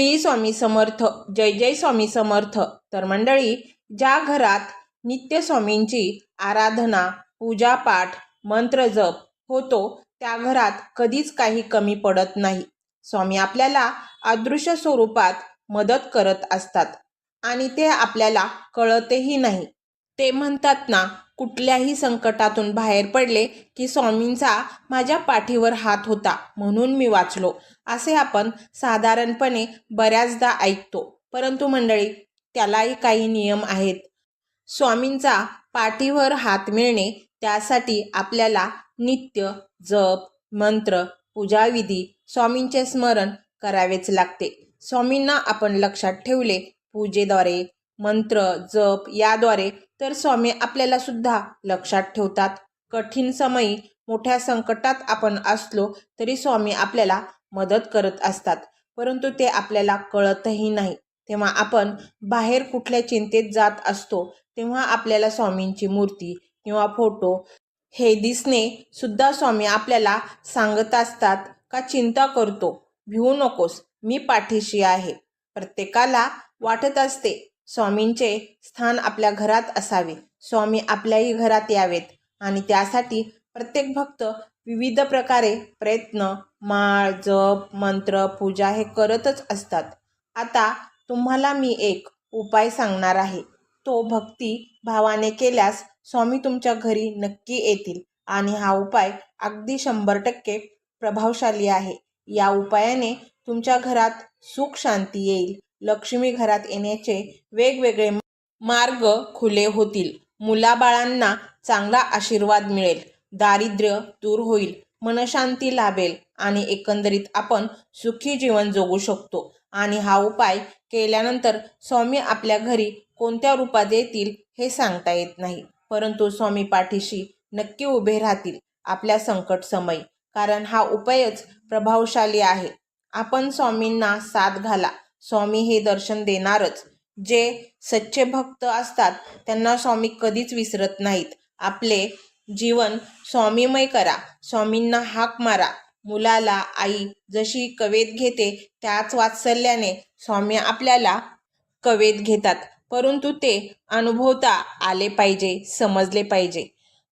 श्री स्वामी समर्थ जय जय स्वामी समर्थ. तर मंडळी ज्या घरात नित्य स्वामींची आराधना पूजापाठ मंत्र जप होतो त्या घरात कधीच काही कमी पडत नाही. स्वामी आपल्याला अदृश्य स्वरूपात मदत करत असतात आणि ते आपल्याला कळतही नाही. ते म्हणतात ना कुठल्याही संकटातून बाहेर पडले की स्वामींचा माझ्या पाठीवर हात होता म्हणून मी वाचलो असे आपण साधारणपणे बऱ्याचदा ऐकतो. परंतु मंडळी त्यालाही काही नियम आहेत. स्वामींचा पाठीवर हात मिळणे त्यासाठी आपल्याला नित्य जप मंत्र पूजाविधी स्वामींचे स्मरण करावेच लागते. स्वामींना आपण लक्षात ठेवले पूजेद्वारे मंत्र जप याद्वारे तर स्वामी आपल्याला सुद्धा लक्षात ठेवतात. कठीण समयी मोठ्या संकटात आपण असलो तरी स्वामी आपल्याला मदत करत असतात. परंतु ते आपल्याला कळतही नाही. तेव्हा आपण बाहेर कुठल्या चिंतेत जात असतो तेव्हा आपल्याला स्वामींची मूर्ती किंवा फोटो हे दिसणे सुद्धा स्वामी आपल्याला सांगत असतात का चिंता करतो. भिवू नकोस मी पाठीशी आहे. प्रत्येकाला वाटत असते स्वामींचे स्थान आपल्या घरात असावे. स्वामी आपल्याही घरात यावेत. आणि त्यासाठी प्रत्येक भक्त विविध प्रकारे प्रयत्न माळ जप मंत्र पूजा हे करतच असतात. आता तुम्हाला मी एक उपाय सांगणार आहे. तो भक्ती भावाने केल्यास स्वामी तुमच्या घरी नक्की येतील. आणि हा उपाय अगदी शंभर टक्के प्रभावशाली आहे. या उपायाने तुमच्या घरात सुख शांती येईल. लक्ष्मी घरात येण्याचे वेगवेगळे मार्ग खुले होतील. मुलाबाळांना चांगला आशीर्वाद मिळेल. दारिद्र्य दूर होईल. मनशांती लाभेल आणि एकंदरीत आपण सुखी जीवन जगू शकतो. आणि हा उपाय केल्यानंतर स्वामी आपल्या घरी कोणत्या रूपात येतील हे सांगता येत नाही. परंतु स्वामी पाठीशी नक्की उभे राहतील आपल्या संकट समयी. कारण हा उपायच प्रभावशाली आहे. आपण स्वामींना साथ घाला. स्वामी हे दर्शन देणारच. जे सच्चे भक्त असतात त्यांना स्वामी कधीच विसरत नाहीत. आपले जीवन स्वामीमय करा. स्वामींना हाक मारा. मुलाला आई जशी कवेत घेते त्याच वात्सल्याने स्वामी आपल्याला कवेत घेतात. परंतु ते अनुभवता आले पाहिजे समजले पाहिजे.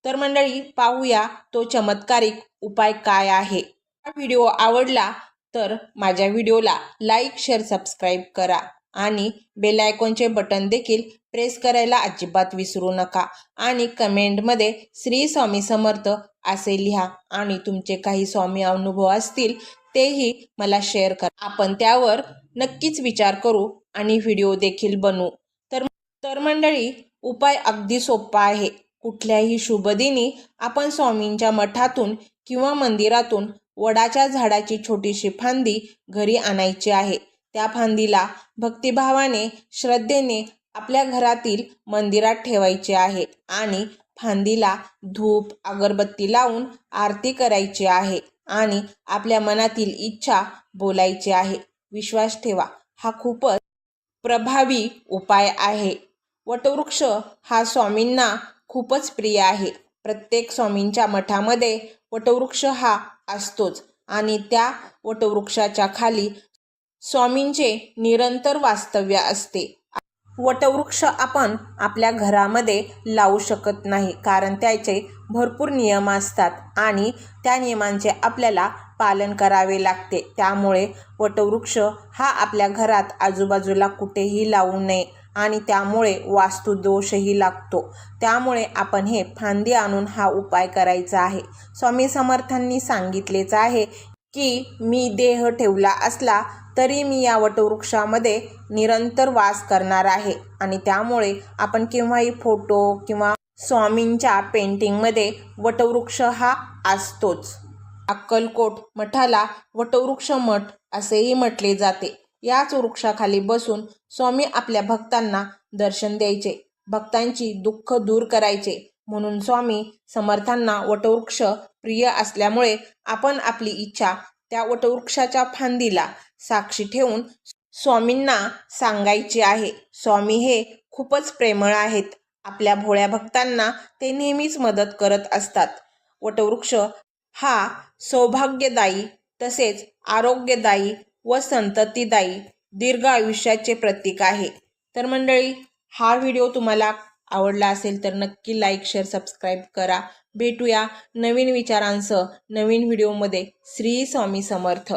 तर मंडळी पाहूया तो चमत्कारिक उपाय काय आहे. हा व्हिडिओ आवडला तर माझ्या व्हिडिओला लाईक शेअर सबस्क्राईब करा आणि बेल आयकॉनचे बटन देखील प्रेस करायला अजिबात विसरू नका. आणि कमेंटमध्ये श्री स्वामी समर्थ असे लिहा आणि तुमचे काही स्वामी अनुभव असतील तेही मला शेअर करा. आपण त्यावर नक्कीच विचार करू आणि व्हिडिओ देखील बनवू. तर तर मंडळी उपाय अगदी सोपा आहे. कुठल्याही शुभदिनी आपण स्वामींच्या मठातून किंवा मंदिरातून वडाच्या झाडाची छोटीशी फांदी घरी आणायची आहे. त्या फांदीला भक्तिभावाने श्रद्धेने आपल्या घरातील मंदिरात ठेवायचे आहे आणि फांदीला धूप अगरबत्ती लावून आरती करायची आहे आणि आपल्या मनातील इच्छा बोलायची आहे. विश्वास ठेवा हा खूपच प्रभावी उपाय आहे. वटवृक्ष हा स्वामींना खूपच प्रिय आहे. प्रत्येक स्वामींच्या मठामध्ये वटवृक्ष हा असतोच. आणि त्या वटवृक्षाच्या खाली स्वामींचे निरंतर वास्तव्य असते. वटवृक्ष आपण आपल्या घरामध्ये लावू शकत नाही कारण त्याचे भरपूर नियम असतात आणि त्या नियमांचे आपल्याला पालन करावे लागते. त्यामुळे वटवृक्ष हा आपल्या घरात आजूबाजूला कुठेही लावू नये. आणि त्यामुळे वास्तुदोषही लागतो. त्यामुळे आपण हे फांदी आणून हा उपाय करायचा आहे. स्वामी समर्थांनी सांगितलेच आहे की मी देह ठेवला असला तरी मी या वटवृक्षामध्ये निरंतर वास करणार आहे. आणि त्यामुळे आपण केव्हाही फोटो किंवा स्वामींच्या पेंटिंगमध्ये वटवृक्ष हा असतोच. अक्कलकोट मठाला वटवृक्ष मठ असेही म्हटले जाते. याच वृक्षाखाली बसून स्वामी आपल्या भक्तांना दर्शन द्यायचे. भक्तांची दुःख दूर करायचे. म्हणून स्वामी समर्थांना वटवृक्ष प्रिय असल्यामुळे आपण आपली इच्छा त्या वटवृक्षाच्या फांदीला साक्षी ठेवून स्वामींना सांगायची आहे. स्वामी हे खूपच प्रेमळ आहेत. आपल्या भोळ्या भक्तांना ते नेहमीच मदत करत असतात. वटवृक्ष हा सौभाग्यदायी तसेच आरोग्यदायी व संततीदायी दीर्घ आयुष्याचे प्रतीक आहे. तर मंडळी हा व्हिडिओ तुम्हाला आवडला असेल तर नक्की लाईक शेअर सबस्क्राईब करा. भेटूया नवीन विचारांसह नवीन व्हिडिओमध्ये. श्री स्वामी समर्थ.